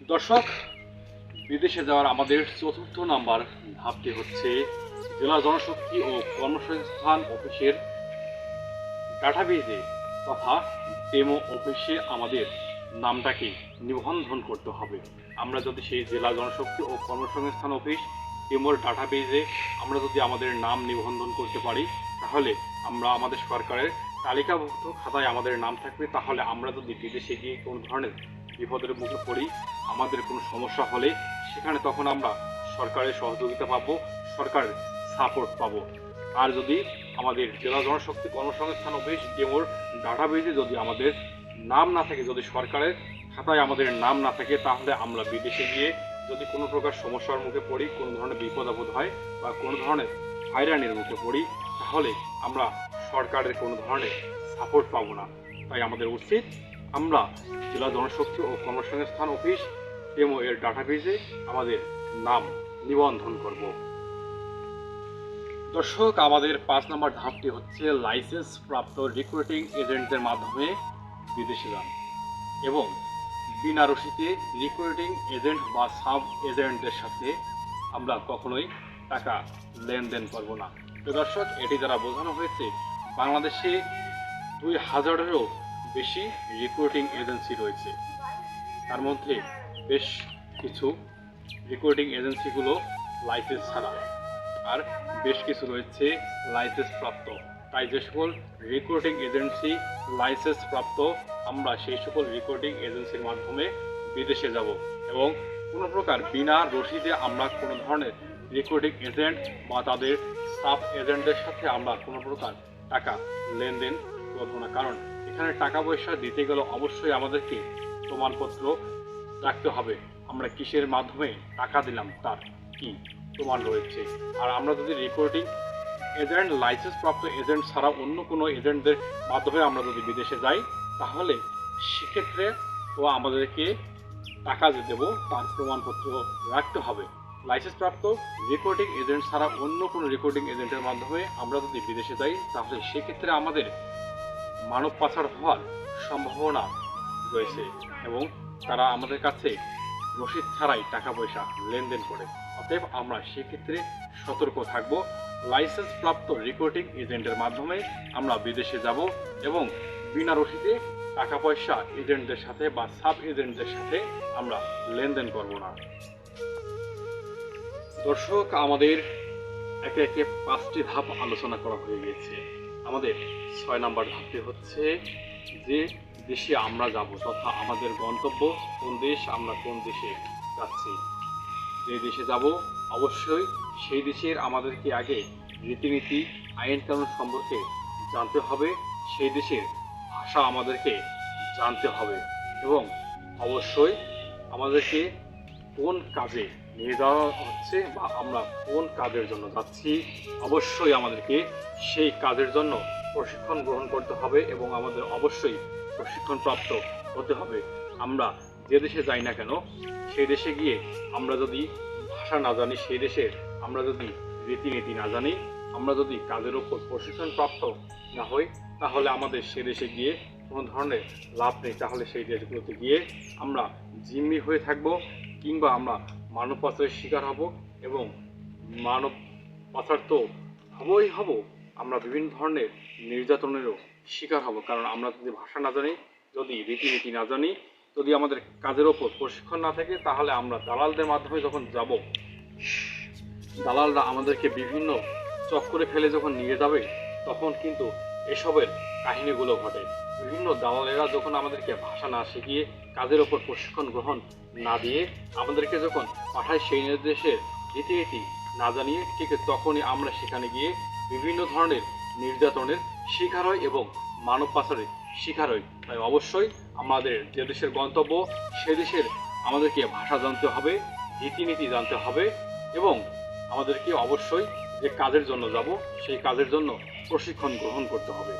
দর্শক, বিদেশে যাওয়ার আমাদের চতুর্থ নাম্বার ধাপটি হচ্ছে জেলা জনশক্তি ও কর্মসংস্থান অফিসের ডাটাবেজে তথা ডেমো অফিসে আমাদের নামটাকে নিবন্ধন করতে হবে। আমরা যদি সেই জেলা জনশক্তি ও কর্মসংস্থান অফিস ডেমোর ডাটাবেজে আমরা যদি আমাদের নাম নিবন্ধন করতে পারি, তাহলে আমরা আমাদের সরকারের তালিকাভুক্ত খাতায় আমাদের নাম থাকবে। তাহলে আমরা যদি বিদেশে গিয়ে কোনো ধরনের বিপদের মুখে পড়ি, আমাদের কোনো সমস্যা হলে সেখানে তখন আমরা সরকারের সহযোগিতা পাবো সরকারের সাপোর্ট পাবো। আর যদি আমাদের জেলা জনশক্তি কর্মসংস্থান অফিস, ডেমোর ডাটাবেজে যদি আমাদের নাম না থাকে, যদি সরকারের খাতায় আমাদের নাম না থাকে, তাহলে আমরা বিদেশে গিয়ে যদি কোনো প্রকার সমস্যার মুখে পড়ি, কোনো ধরনের বিপদ আপদ হয় বা কোনো ধরনের হয়রানির মুখে পড়ি, তাহলে আমরা সরকারের কোনো ধরনের সাপোর্ট পাবো না। তাই আমাদের উচিত আমরা জেলা জনশক্তি ও কর্মসংস্থান অফিস ডেমো এর ডাটাবেজে আমাদের নাম নিবন্ধন করব। দর্শক, আমাদের পাঁচ নম্বর ধাপটি হচ্ছে লাইসেন্স প্রাপ্ত রিক্রুটিং এজেন্টদের মাধ্যমে বিদেশে যান এবং বিনা রসিদে রিক্রুটিং এজেন্ট বা সাব এজেন্টদের সাথে আমরা কখনোই টাকা লেনদেন করব না। তো দর্শক, এটি দ্বারা বোঝানো হয়েছে বাংলাদেশে দুই হাজারেরও বেশি রিক্রুটিং এজেন্সি রয়েছে। তার মধ্যে বেশ কিছু রিক্রুটিং এজেন্সিগুলো লাইসেন্স ছাড়া। আর বেশ কিছু রয়েছে লাইসেন্স প্রাপ্ত। তাই যে সকল রিক্রুটিং এজেন্সি লাইসেন্স প্রাপ্ত, আমরা সেই সকল রিক্রুটিং এজেন্সির মাধ্যমে বিদেশে যাব এবং কোনো প্রকার বিনা রসিদে আমরা কোনো ধরনের রিক্রুটিং এজেন্ট বা তাদের সাব এজেন্টদের সাথে আমরা কোনো প্রকার টাকা লেনদেন করব না। কারণ এখানে টাকা পয়সা দিতে গেলে অবশ্যই আমাদেরকে প্রমাণপত্র রাখতে হবে। আমরা কিসের মাধ্যমে টাকা দিলাম তার কি প্রমাণ রয়েছে? আর আমরা যদি রিপোর্টিং এজেন্ট লাইসেন্স প্রাপ্ত এজেন্ট ছাড়া অন্য কোনো এজেন্টদের মাধ্যমে আমরা যদি বিদেশে যাই, তাহলে সেক্ষেত্রে ও আমাদেরকে টাকা যে দেবো, তার প্রমাণপত্র রাখতে হবে। লাইসেন্স প্রাপ্ত রেকর্ডিং এজেন্ট ছাড়া অন্য কোনো রেকর্ডিং এজেন্টের মাধ্যমে আমরা যদি বিদেশে যাই, তাহলে সেক্ষেত্রে আমাদের মানব পাচার হওয়ার সম্ভাবনা রয়েছে এবং তারা আমাদের কাছে রসিদ ছাড়াই টাকা পয়সা লেনদেন করে। অতএব আমরা সেক্ষেত্রে সতর্ক থাকব। লাইসেন্স প্রাপ্ত রেকর্ডিং এজেন্টের মাধ্যমে আমরা বিদেশে যাব এবং বিনা রসিদে টাকা পয়সা এজেন্টদের সাথে বা সাব এজেন্টদের সাথে আমরা লেনদেন করব না। দর্শক, আমাদের একে একে পাঁচটি ধাপ আলোচনা করা হয়ে গিয়েছে। আমাদের ছয় নাম্বার ধাপটি হচ্ছে যে দেশে আমরা যাব তথা আমাদের গন্তব্য কোন দেশ, আমরা কোন দেশে যাচ্ছি। যে দেশে যাব, অবশ্যই সেই দেশের আমাদেরকে আগে রীতিনীতি, আইন কানুন সম্পর্কে জানতে হবে। সেই দেশের ভাষা আমাদেরকে জানতে হবে এবং অবশ্যই আমাদেরকে কোন কাজে নিয়ে যাওয়া হচ্ছে বা আমরা কোন কাজের জন্য যাচ্ছি, অবশ্যই আমাদেরকে সেই কাজের জন্য প্রশিক্ষণ গ্রহণ করতে হবে এবং আমাদের অবশ্যই প্রশিক্ষণ প্রাপ্ত হতে হবে। আমরা যে দেশে যাই না কেন সেই দেশে গিয়ে আমরা যদি ভাষা না জানি সেই দেশের আমরা যদি রীতিনীতি না জানি, আমরা যদি কাজের ওপর প্রশিক্ষণ প্রাপ্ত না হই, তাহলে আমাদের সে দেশে গিয়ে কোনো ধরনের লাভ নেই। তাহলে সেই দেশগুলোতে গিয়ে আমরা জিম্মি হয়ে থাকব কিংবা আমরা মানব পাচারের শিকার হব এবং মানব পাচার তো হবই হব। আমরা বিভিন্ন ধরনের নির্যাতনেরও শিকার হব, কারণ আমরা যদি ভাষা না জানি, যদি রীতিনীতি না জানি, যদি আমাদের কাজের ওপর প্রশিক্ষণ না থাকে, তাহলে আমরা দালালদের মাধ্যমে যখন যাব, দালালরা আমাদেরকে বিভিন্ন চক্করে ফেলে যখন নিয়ে যাবে, তখন কিন্তু এসবের কাহিনীগুলো ঘটে। বিভিন্ন দালালেরা যখন আমাদেরকে ভাষা না শিখিয়ে কাজের ওপর প্রশিক্ষণ গ্রহণ না দিয়ে আমাদেরকে যখন পাঠায় সেই নির্দেশের রীতিনীতি না জানিয়ে, ঠিক তখনই আমরা সেখানে গিয়ে বিভিন্ন ধরনের নির্যাতনের শিকার হই এবং মানব পাচারের শিকার হই। তাই অবশ্যই আমাদের যে দেশের গন্তব্য, সে দেশের আমাদেরকে ভাষা জানতে হবে, রীতিনীতি জানতে হবে এবং আমাদেরকে অবশ্যই যে কাজের জন্য যাব, সেই কাজের জন্য প্রশিক্ষণ গ্রহণ করতে হবে।